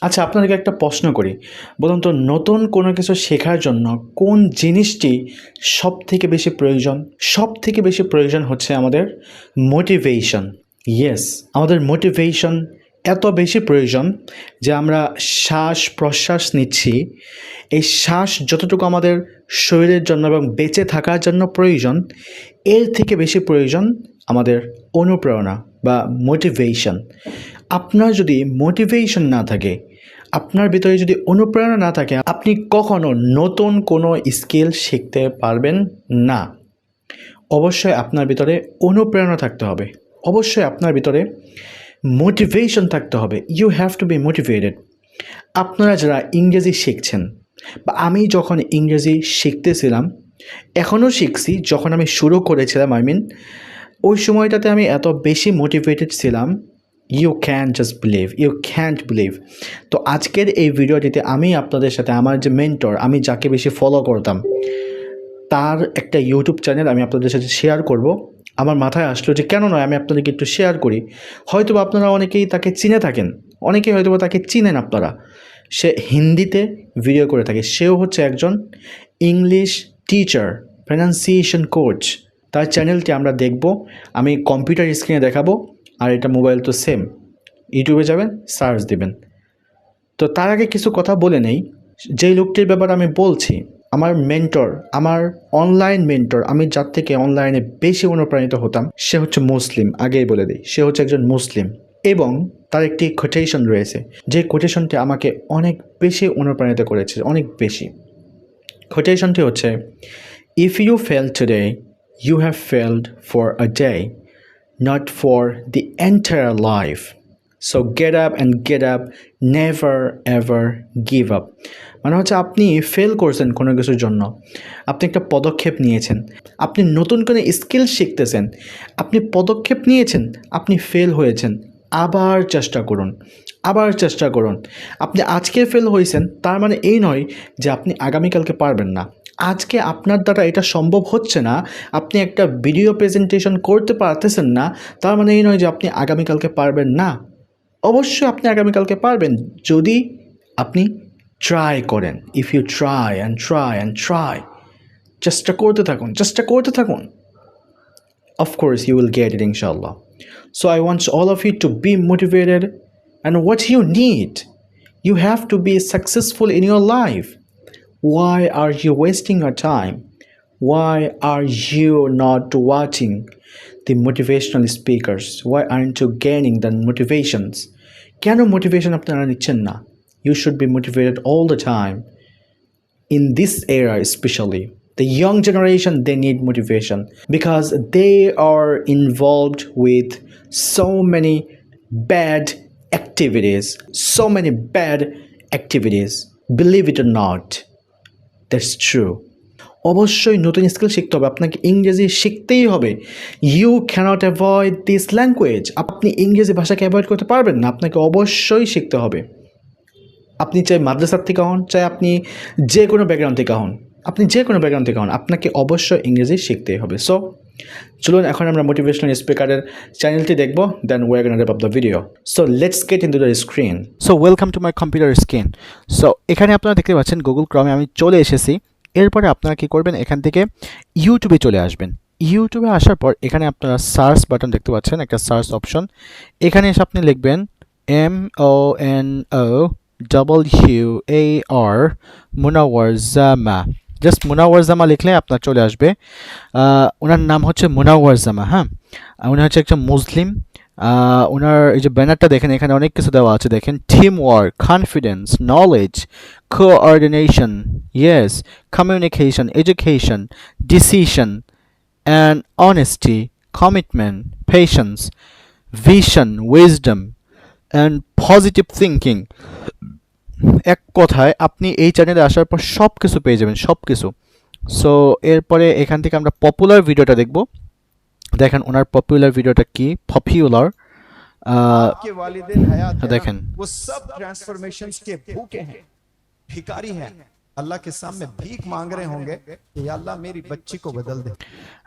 আচ্ছা আপনাদেরকে একটা প্রশ্ন করি। বলুন তো, নতুন কোনো কিছু শেখার জন্য কোন জিনিসটি সব থেকে বেশি প্রয়োজন? সব থেকে বেশি প্রয়োজন হচ্ছে আমাদের মোটিভেশন ইয়েস আমাদের মোটিভেশন এত বেশি প্রয়োজন যে আমরা শ্বাস প্রশ্বাস নিচ্ছি। এই শ্বাস যতটুকু আমাদের শরীরের জন্য এবং বেঁচে থাকার জন্য প্রয়োজন, এর থেকে বেশি প্রয়োজন আমাদের অনুপ্রেরণা বা মোটিভেশন আপনার যদি মোটিভেশন না থাকে আপনার ভিতরে যদি অনুপ্রেরণা না থাকে, আপনি কখনো নতুন কোনো স্কিল শিখতে পারবেন না। অবশ্যই আপনার ভিতরে অনুপ্রেরণা থাকতে হবে। অবশ্যই আপনার ভিতরে মোটিভেশন থাকতে হবে। You have to be motivated আপনারা যারা ইংরেজি শিখছেন, বা আমি যখন ইংরেজি শিখতেছিলাম এখনও শিখছি, যখন আমি শুরু করেছিলাম আই মিন ওই সময়টাতে আমি এত বেশি মোটিভেটেড ছিলাম you can just believe you can't believe তো আজকের এই ভিডিওটিতে আমি আপনাদের সাথে আমার যে মেন্টর আমি যাকে বেশি ফলো করতাম, তার একটা ইউটিউব চ্যানেল আমি আপনাদের সাথে শেয়ার করব। আমার মাথায় আসলো যে কেন নয় আমি আপনাদেরকে একটু শেয়ার করি। হয়তো আপনারা অনেকেই তাকে চিনে থাকেন, অনেকেই হয়তো তাকে চিনেন আপনারা। সে হিন্দিতে ভিডিও করে থাকে। সেও হচ্ছে একজন ইংলিশ টিচার প্রনাউন্সিয়েশন কোচ তার চ্যানেলটি আমরা দেখব, আমি কম্পিউটার স্ক্রিনে দেখাবো। আর এটা মোবাইল তো সেম ইউটিউবে যাবেন সার্চ দিবেন। তো তার আগে কিছু কথা বলে নেই। যেই লোকটির ব্যাপারে আমি বলছি, আমার মেন্টর আমার অনলাইন মেন্টর আমি যার থেকে অনলাইনে বেশি অনুপ্রাণিত হতাম, সে হচ্ছে মুসলিম, আগেই বলে দিই, সে হচ্ছে একজন মুসলিম। এবং তার একটি কোটেশন রয়েছে, যে কোটেশনটি আমাকে অনেক বেশি অনুপ্রাণিত করেছে, অনেক বেশি। কোটেশনটি হচ্ছে if you fail today you have failed for a day not for the entire life so get up and get up never ever give up মানে হচ্ছে আপনি ফেল করছেন কোনো কিছুর জন্য। আপনি একটা পদক্ষেপ নিয়েছেন। আপনি নতুন কোনো স্কিল শিখতেছেন। আপনি পদক্ষেপ নিয়েছেন। আপনি ফেল হয়েছেন। আবার চেষ্টা করুন। আবার চেষ্টা করুন। আপনি আজকে ফেল হয়েছেন, তার মানে এই নয় যে আপনি আগামীকালকে পারবেন না। আজকে আপনার দ্বারা এটা সম্ভব হচ্ছে না। আপনি একটা ভিডিও প্রেজেন্টেশন করতে পারতেছেন না, তার মানে এই নয় যে আপনি আগামীকালকে পারবেন না। অবশ্যই আপনি আগামীকালকে পারবেন, যদি আপনি ট্রাই করেন। If you try and try and try চেষ্টা করতে থাকুন, চেষ্টা করতে থাকুন। Of course you get it ইনশাল্লাহ so I i all of of to be motivated and and you need you have to be successful in your life Why are you wasting your time? Why are you not watching the motivational speakers? Why aren't you gaining the motivations? Can you motivation up You should be motivated all the time. In this era, especially, the young generation they need motivation because they are involved with so many bad activities, so many bad activities. Believe it or not. That's true. অবশ্যই নতুন skill শিখতে হবে, আপনাকে ইংরেজি শিখতেই হবে। You cannot avoid this language আপনি ইংরেজি ভাষাকে অ্যাভয়েড করতে পারবেন না, আপনাকে অবশ্যই শিখতে হবে। আপনি চাই মাদ্রাসার থেকে হন, চাই আপনি যে কোনো ব্যাকগ্রাউন্ড থেকে হন। আপনি যে কোনো ব্যাকগ্রাউন্ড থেকে হন, আপনাকে অবশ্যই ইংরেজি শিখতেই হবে। সো চলুন এখন আমরা মোটিভেশনাল স্পিকারের চ্যানেলটি দেখব then war of the video so let's get into the screen so welcome to my computer screen so এখানে আপনারা দেখতে পাচ্ছেন গুগল ক্রমে আমি চলে এসেছি। এরপরে আপনারা কী করবেন? এখান থেকে ইউটিউবে চলে আসবেন। ইউটিউবে আসার পর এখানে আপনারা সার্চ বাটন দেখতে পাচ্ছেন, একটা সার্চ অপশন এখানে এসে আপনি লিখবেন M O N O W A R Munawar জামা জাস্ট মুনাওয়ার জামা লিখলে আপনার চলে আসবে। ওনার নাম হচ্ছে মুনাওয়ার জামা হ্যাঁ? উনি হচ্ছে একজন মুসলিম। ওনার এই যে ব্যানারটা দেখেন, এখানে অনেক কিছু দেওয়া আছে। দেখেন team work confidence knowledge coordination yes communication education decision and honesty commitment patience vision wisdom and positive thinking এক কথায় আপনি এই চ্যানেলে আসার পর সব কিছু পেয়ে যাবেন সব কিছু সো এরপরে এখান থেকে আমরা পপুলার ভিডিওটা দেখব। দেখেন ওনার পপুলার ভিডিওটা কি? পপুলার দেখেন। ও সব ট্রান্সফর্মেশন স্টেপ ওকে ভিকারি হ্যাঁ আল্লাহ কে সামনে ভিক মাংরে হোয়ে আল্লাহ মেরি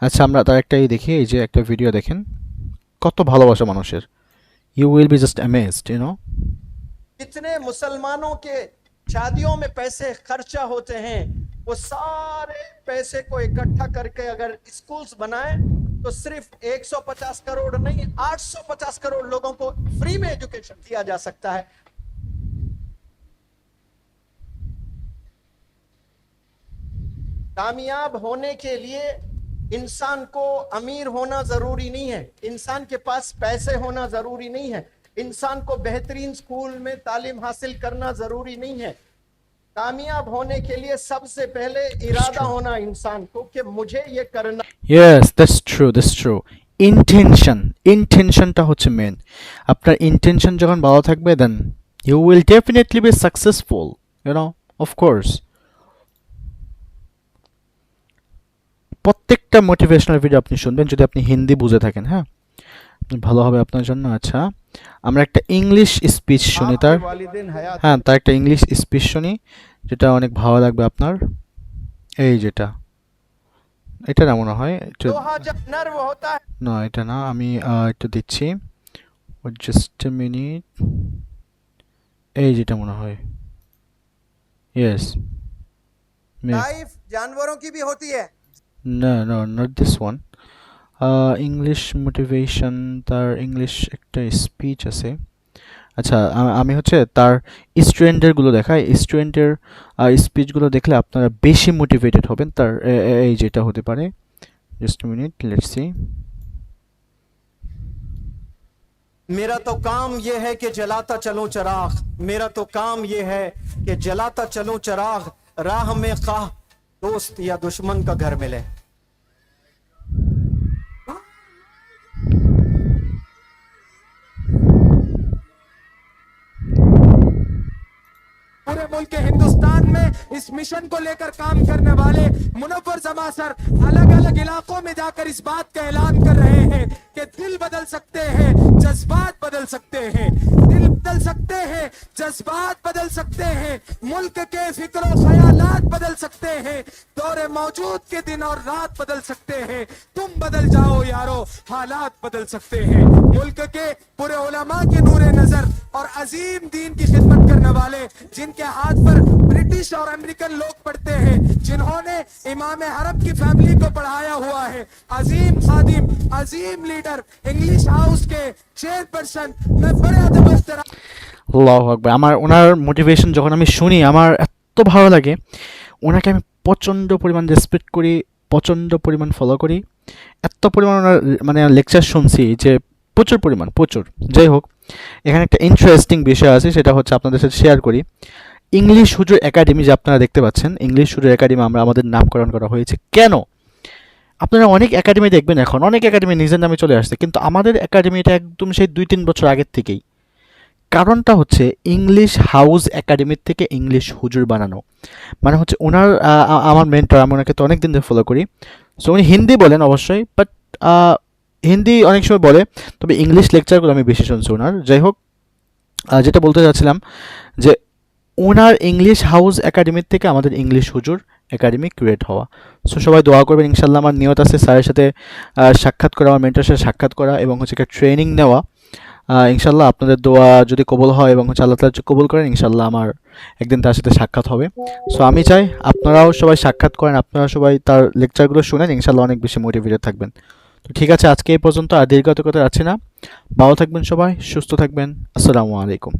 আচ্ছা আমরা তার একটাই দেখি এই যে একটা ভিডিও দেখেন। কত ভালোবাসা মানুষের। You will be just amazed you know کتنے مسلمانوں کے شادیوں میں پیسے خرچہ ہوتے ہیں، وہ سارے پیسے کو اکٹھا کر کے اگر اسکولز بنائیں تو صرف ایک سو پچاس کروڑ نہیں، آٹھ سو پچاس کروڑ لوگوں کو فری میں ایجوکیشن دیا جا سکتا ہے۔ کامیاب ہونے کے لیے انسان کو امیر ہونا ضروری نہیں ہے۔ انسان کے پاس پیسے ہونا ضروری نہیں ہے۔ इंसान को बेहतरीन स्कूल में तालीम हासिल करना जरूरी नहीं है कामयाब होने के लिए सबसे पहले इरादा होना इंसान को कि मुझे ये करना yes that's true that's true intention ইন্টেনশনটা হচ্ছে মেন আপনার ইন্টেনশন যখন ভালো থাকবে then you will definitely be successful you know of course প্রত্যেকটা মোটিভেশনাল ভিডিও আপনি শুনবেন যদি আপনি হিন্দি বুঝে থাকেন হ্যাঁ ভালো হবে আপনার জন্য আচ্ছা আমরা একটা ইংলিশ স্পিচ শুনি তার आपके वालिदैन हयात হ্যাঁ তার একটা ইংলিশ স্পিচ শুনি যেটা অনেক ভালো লাগবে আপনার এই যেটা এটা না মনে হয় একটু लोहा जब नर्व होता है না এটা না আমি আহ, একটু দিচ্ছি জাস্ট মিনিট এই যেটা মনে হয় ইয়েস लाइफ जानवरों की भी होती है না না not this one English motivation তার ইংলিশ একটা স্পিচ আছে আচ্ছা আমি হচ্ছে তার স্টুডেন্টেরগুলো দেখাই স্টুডেন্টের স্পিচগুলো দেখলে আপনারা বেশি মোটিভেটেড হবেন তার এই যেটা হতে পারে জাস্ট মিনিট লেট সি میرا تو کام یہ ہے کہ جلاتا چلوں چراغ میرا تو کام یہ ہے کہ جلاتا چلوں چراغ راہ میں خواہ دوست یا دشمن کا گھر ملے پورے ملک ہندوستان میں اس مشن کو لے کر کام کرنے والے منور زما سر الگ الگ علاقوں میں جا کر اس بات کا اعلان کر رہے ہیں کہ دل بدل سکتے ہیں، جذبات بدل سکتے ہیں۔ دل بدل سکتے ہیں، جذبات بدل سکتے ہیں، ملک کے فکر و خیالات بدل سکتے ہیں، دور موجود کے دن اور رات بدل سکتے ہیں۔ تم بدل جاؤ یارو، حالات بدل سکتے ہیں۔ ملک کے پورے علماء کے نور نظر اور عظیم دین کی خدمت کرنے والے، جن کے ہاتھ پر برٹش اور امریکن لوگ پڑھتے ہیں، جنہوں نے امام حرب کی فیملی کو پڑھایا ہوا ہے۔ عظیم خادم، عظیم لیڈر انگلیش ہاؤس کے چیئر پرسن میں بڑے ادب আল্লাহ আকবার। আমার ওনার মোটিভেশন যখন আমি শুনি, আমার এত ভালো লাগে, ওনাকে আমি প্রচণ্ড পরিমাণ রেসপেক্ট করি, প্রচণ্ড পরিমাণ ফলো করি। এত পরিমাণ ওনার মানে লেকচার শুনছি যে প্রচুর পরিমাণ, প্রচুর। যাই হোক, এখানে একটা ইন্টারেস্টিং বিষয় আছে, সেটা হচ্ছে আপনাদের সাথে শেয়ার করি। ইংলিশ হুজুর একাডেমি যে আপনারা দেখতে পাচ্ছেন ইংলিশ হুজুর একাডেমি আমরা আমাদের নামকরণ করা হয়েছে। কেন? আপনারা অনেক একাডেমি দেখবেন এখন, অনেক একাডেমি নিজের নামে চলে আসছে, কিন্তু আমাদের একাডেমিটা একদম সেই দুই তিন বছর আগের থেকেই। কারণটা হচ্ছে ইংলিশ হাউস একাডেমির থেকে ইংলিশ হুজুর বানানো। মানে হচ্ছে ওনার আমার মেন্টর আমি ওনাকে তো অনেক দিন ধরে ফলো করি। সো উনি হিন্দি বলেন অবশ্যই বাট হিন্দি অনেক সময় বলে, তবে ইংলিশ লেকচারগুলো আমি বেশি শুনছি ওনার যাই হোক যেটা বলতে চাচ্ছিলাম যে ওনার ইংলিশ হাউস একাডেমির থেকে আমাদের ইংলিশ হুজুর একাডেমি ক্রিয়েট হওয়া। সো সবাই দোয়া করবেন ইনশাল্লাহ আমার নিয়ত আছে স্যারের সাথে সাক্ষাৎ করা, আমার মেন্টরের সাথে সাক্ষাৎ করা এবং হচ্ছে একটা ট্রেনিং নেওয়া। ইনশাল্লাহ আপনাদের দোয়া যদি কবল হয় এবং হচ্ছে আল্লাহ তালা কবল করেন, ইনশাল্লাহ আমার একদিন তার সাথে সাক্ষাৎ হবে। সো আমি চাই আপনারাও সবাই সাক্ষাৎ করেন, আপনারা সবাই তার লেকচারগুলো শুনেন, ইনশাল্লাহ অনেক বেশি মোটিভেটেড থাকবেন। তো ঠিক আছে, আজকে এই পর্যন্ত আর দীর্ঘত কথা আছে না। ভালো থাকবেন সবাই, সুস্থ থাকবেন। আসসালামু আলাইকুম।